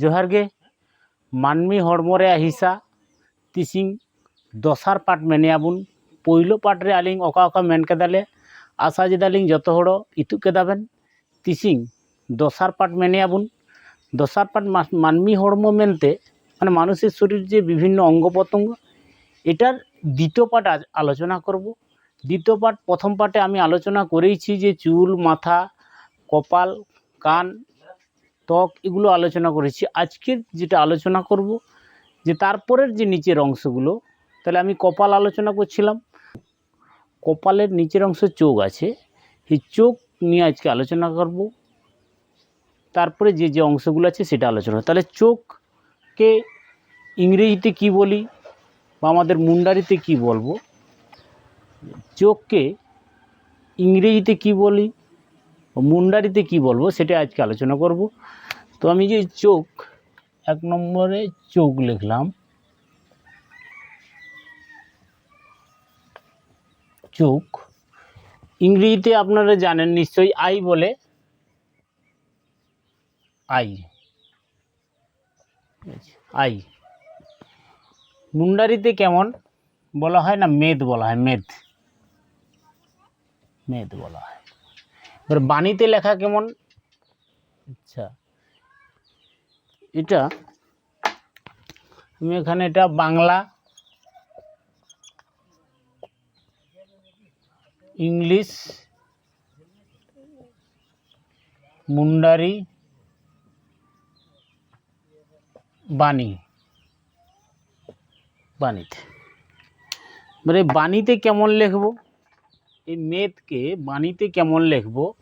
ᱡᱚᱦᱟᱨ ᱜᱮ ᱢᱟᱹᱱᱢᱤ ᱦᱚᱲᱢᱚ ᱨᱮᱭᱟᱜ ᱦᱤᱸᱥᱟ ᱛᱤᱥᱤᱝ ᱫᱚᱥᱟᱨ ᱯᱟᱴ ᱢᱮᱱᱮᱭᱟᱵᱚᱱ ᱯᱳᱭᱞᱳ ᱯᱟᱴ ᱨᱮ ᱟᱹᱞᱤᱧ ᱚᱠᱟ ᱚᱠᱟ ᱢᱮᱱ ᱠᱮᱫᱟᱞᱮ ᱟᱥᱟ ᱡᱮᱫᱟᱞᱤᱧ ᱡᱚᱛᱚ ᱦᱚᱲ ᱤᱛᱩᱜ ᱠᱮᱫᱟᱵᱮᱱ ᱛᱤᱥᱤᱝ ᱫᱚᱥᱟᱨ ᱯᱟᱴ ᱢᱮᱱᱮᱭᱟᱵᱚᱱ ᱫᱚᱥᱟᱨ পার্ট মানমি হড়মো মেনতে মানে মানুষের শরীর যে বিভিন্ন অঙ্গ প্রত্যঙ্গ এটার দ্বিতীয় পার্ট আলোচনা করব দ্বিতীয় পার্ট প্রথম পার্টে আমি আলোচনা করেইছি যে চুল মাথা কপাল কান ত্বক এগুলো আলোচনা করেছি। আজকের যেটা আলোচনা করব, যে তারপরের যে নিচের অংশগুলো, তাহলে আমি কপাল আলোচনা করছিলাম। কপালের নিচের অংশ চোখ আছে এই চোখ নিয়ে আজকে আলোচনা করব। তারপরে যে যে অংশগুলো আছে সেটা আলোচনা। তাহলে চোখকে ইংরেজিতে কি বলি বা আমাদের মুন্ডারিতে কি বলব? চোখকে ইংরেজিতে কি বলি? মুন্ডারিতে কি বলব সেটা আজকে আলোচনা করব। তো আমি যে চোখ, এক নম্বরে চোখ লিখলাম। চোখ, ইংরেজিতে আপনারা জানেন নিশ্চয়ই, আই বলে। আই। আই। মুন্ডারিতে কেমন বলা হয় না, মেদ বলা হয়, মেদ। মেদ বলা হয়। এবার বাণীতে লেখা কেমন? আচ্ছা। এটা, আমি এখানে এটা বাংলা, ইংলিশ, মুন্ডারি, বাণী। বাণীতে। মানে বাণীতে কেমন লিখব? এই মেদকে বাণীতে কেমন লিখব?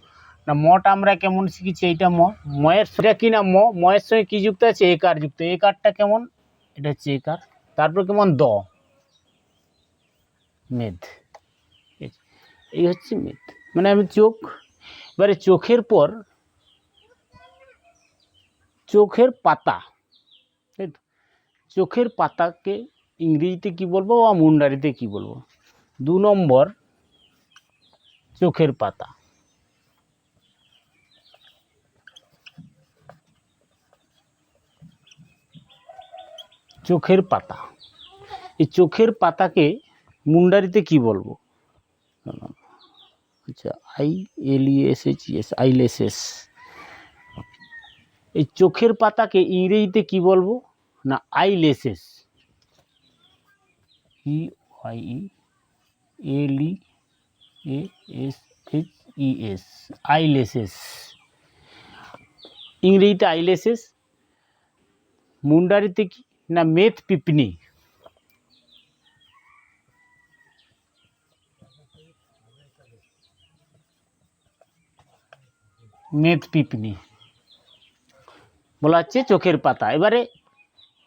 না মটা আমরা কেমন শিখেছি এইটা ম? ময়ের সেটা কি না ম? ময়ের সঙ্গে কী যুক্ত আছে? একার যুক্ত? একারটা কেমন? এটা হচ্ছে একার তারপর কেমন? দ। মেদ। এই- হচ্ছে মেদ। মানে আমি চোখ এবারে চোখের পর চোখের পাতা। চোখের পাতাকে ইংরেজিতে কি বলব বা মুন্ডারিতে কি বলব? দু নম্বর চোখের পাতা। চোখের পাতা। এই চোখের পাতাকে মুন্ডারিতে কি বলব? আচ্ছা I L S H S এই চোখের পাতাকে ইংরেজিতে কি বলব? না eyelashes E I E L E A S H E S eyelashes ইংরেজিতে আইলেসেস মুন্ডারিতে কি? না, মেথ পিপনি। মেথ পিপনি। বলা হচ্ছে চোখের পাতা। এবারে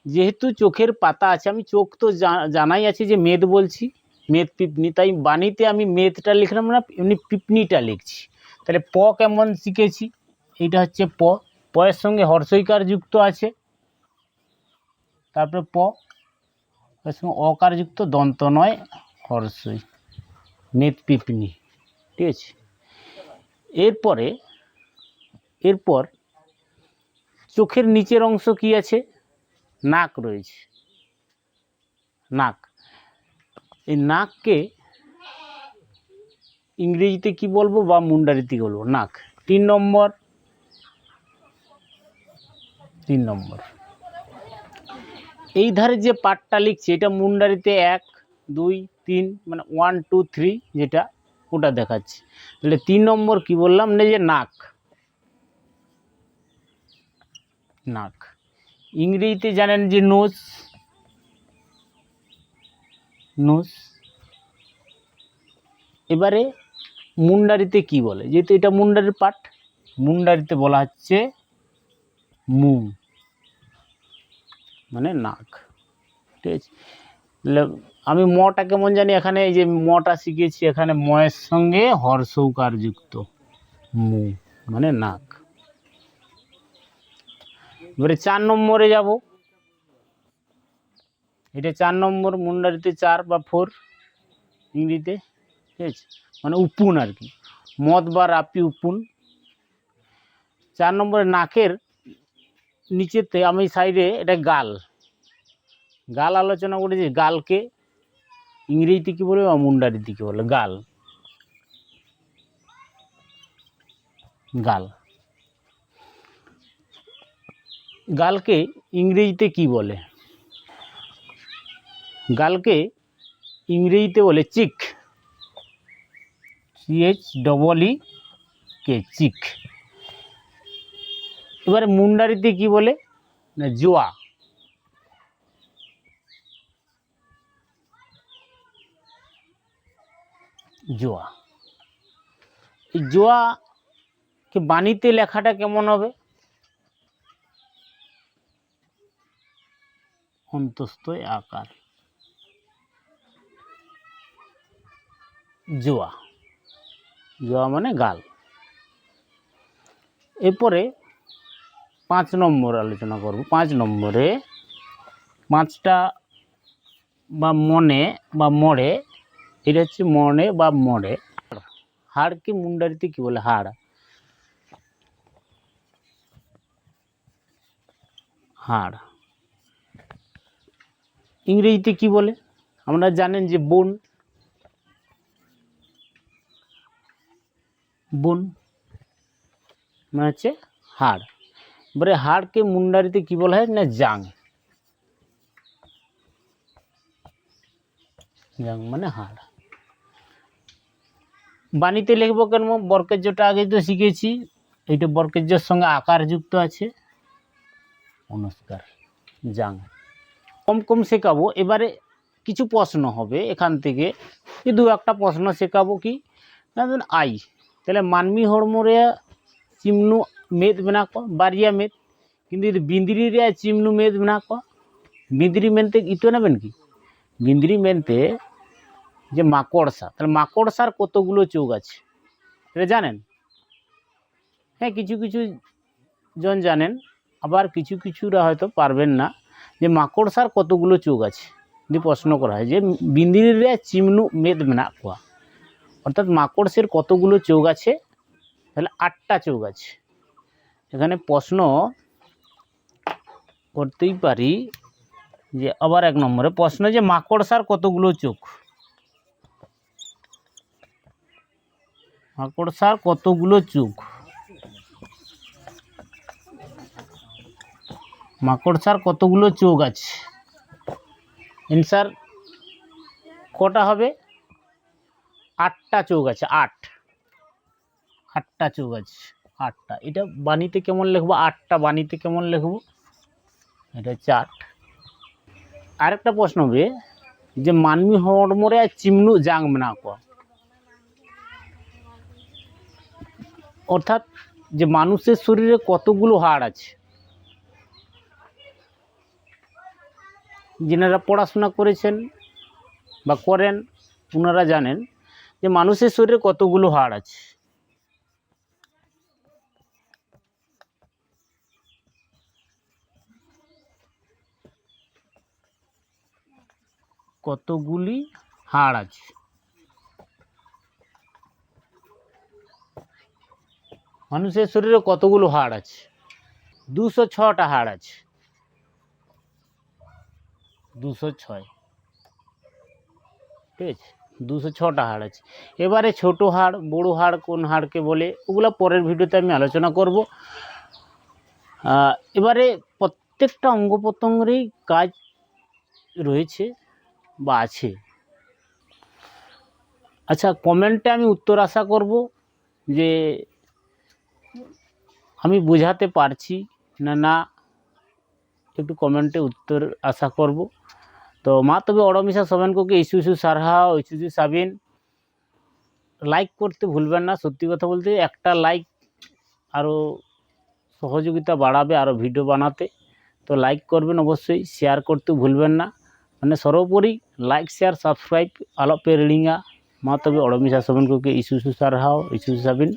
যেহেতু চোখের পাতা আছে, আমি চোখ তো জানাই আছে যে মেদ বলছি। মেদ পিপনি তাই বাণীতে আমি মেদটা লিখলাম না, এমনি পিপনিটা লিখছি। তাহলে প কেমন শিখেছি? এইটা হচ্ছে প। পয়ের সঙ্গে হর্ষইকার যুক্ত আছে। তারপরে প। এর সঙ্গে অকার যুক্ত, দন্ত নয়, হর্ষই। মেদ পিপনি, ঠিক আছে? এরপরে, এরপর চোখের নিচের অংশ কি আছে? নাক রয়েছে। নাক। এই নাককে ইংরেজিতে কি বলব বা মুন্ডারিতে বলব? নাক। তিন নম্বর। তিন নম্বর। এই ধারে যে পাটটা লিখছে, এটা মুন্ডারিতে এক, দুই, তিন মানে ওয়ান টু থ্রি যেটা, ওটা দেখাচ্ছে। তাহলে তিন নম্বর কি বললাম? না যে নাক। নাক। ইংরেজিতে জানেন যে নোজ নোজ এবারে মুন্ডারিতে কি বলে? যেহেতু এটা মুন্ডারির পাঠ, মুন্ডারিতে বলা হচ্ছে মু মানে নাক। ঠিক আছে? আমি মটা কেমন জানি এখানে এই যে মটা শিখেছি, এখানে ময়ের সঙ্গে হর্ষৌকার যুক্ত মু মানে নাক। এবারে চার নম্বরে যাব। এটা চার নম্বর, মুন্ডারিতে চার বা ফোর ইংরেজিতে, ঠিক আছে? মানে উপুন আর কি। মদ বা রাপি উপুন। চার নম্বরে নাকের নিচেতে, আমি সাইডে এটা গাল। গাল আলোচনা করেছি, গালকে ইংরেজিতে কী বলে বা মুন্ডারিতে কী বলে? গাল। গাল। গালকে ইংরেজিতে কি বলে? গালকে ইংরেজিতে বলে চিক। সিএইচ ডবল ই কে চিক। এবারে মুন্ডারিতে কি বলে? না, জোয়া। জোয়া। এই জোয়াকে বাণীতে লেখাটা কেমন হবে? অন্তস্থয় আকার। জোয়া। জোয়া মানে গাল। এরপরে পাঁচ নম্বর আলোচনা করব। পাঁচ নম্বরে পাঁচটা বা মনে বা মরে, এটা হচ্ছে মনে বা মরে। হাড়কে মুন্ডারিতে কি বলে? হাড়। হাড়। ইংরেজিতে কি বলে? আমরা জানেন যে বোন। বোন। মানে হচ্ছে হাড়। এবারে হাড়কে মুন্ডারিতে কি বলা হয়? না, জাং। জাং মানে হাড়। বাণীতে লিখব কেন? বর্কেজ্যটা আগে তো শিখেছি। এইটা বর্কেজ্যর সঙ্গে আকার যুক্ত আছে। অনুষ্কার জাং। কম কম শেখাবো। এবারে কিছু প্রশ্ন হবে এখান থেকে। দু একটা প্রশ্ন শেখাবো কি? আই। তাহলে মানমি হড়মরে চিমনু মেদ ক বারিয়া মেদ। কিন্তু বিন্দিরি রে চিমনু মেদ ক, বিন্দিরি মেনতে ইতো নেবেন কি? বিন্দিরি মেনতে যে মাকড়সা, তাহলে মাকড়সার কতগুলো চোখ আছে? এটা জানেন? হ্যাঁ কিছু কিছু জন জানেন, আবার কিছু কিছুরা হয়তো পারবেন না যে মাকড়সার কতগুলো চোখ আছে। যদি প্রশ্ন করা হয় যে বিন্দিরি রে চিমনু মেদ মেনা কোয়া অর্থাৎ মাকড়সের কতগুলো চোখ আছে? তাহলে আটটা চোখ আছে। এখানে প্রশ্ন করতেই পারি যে, আবার এক নম্বরে প্রশ্ন যে, মাকড়সার কতগুলো চোখ? মাকড়সার কতগুলো চোখ? মাকড়সার কতগুলো চোখ আছে? অ্যান্সার কটা হবে? আটটা চোখ আছে, আট। আটটা চোখ আছে, আটটা। এটা বাণীতে কেমন লিখব? আটটা বাণীতে কেমন লিখব? এটা হচ্ছে আট। আরেকটা প্রশ্ন হবে যে মানবী হড়মরে আর চিমনু জাং মেনা ক? অর্থাৎ যে মানুষের শরীরে কতগুলো হাড় আছে? যেনারা পড়াশোনা করেছেন বা করেন ওনারা জানেন যে মানুষের শরীরে কতগুলো হাড় আছে। কতগুলি হাড় আছে। মানুষের শরীরে কতগুলো হাড় আছে। দুশো ছটা হাড় আছে। দুশো ছয়। ঠিক আছে? দুশো ছটা হাড় আছে। এবারে ছোট হাড়, বড় হাড় কোন হাড়কে বলে, ওগুলো পরের ভিডিওতে আমি আলোচনা করব। এবারে প্রত্যেকটা অঙ্গ প্রত্যঙ্গেরই কাজ রয়েছে বা আছে। আচ্ছা কমেন্টে আমি উত্তর আশা করব যে আমি বোঝাতে পারছি না না, একটু কমেন্টে উত্তর আশা করব। তো মা, তবে অড়মিশা সবেনকে ইস্যু ইস্যু সারহাও ইস্যু ইস্যু সাবিন। লাইক করতে ভুলবেন না, সত্যি কথা বলতে একটা লাইক আরও সহযোগিতা বাড়াবে আরও ভিডিও বানাতে। তো লাইক করবেন অবশ্যই শেয়ার করতে ভুলবেন না। মানে সর্বোপরি লাইক শেয়ার সাবস্ক্রাইব আলো পে মা, তবে অড়মিশা সবেনকে ইস্যু ইস্যু সারহাও ইস্যু সাবিন।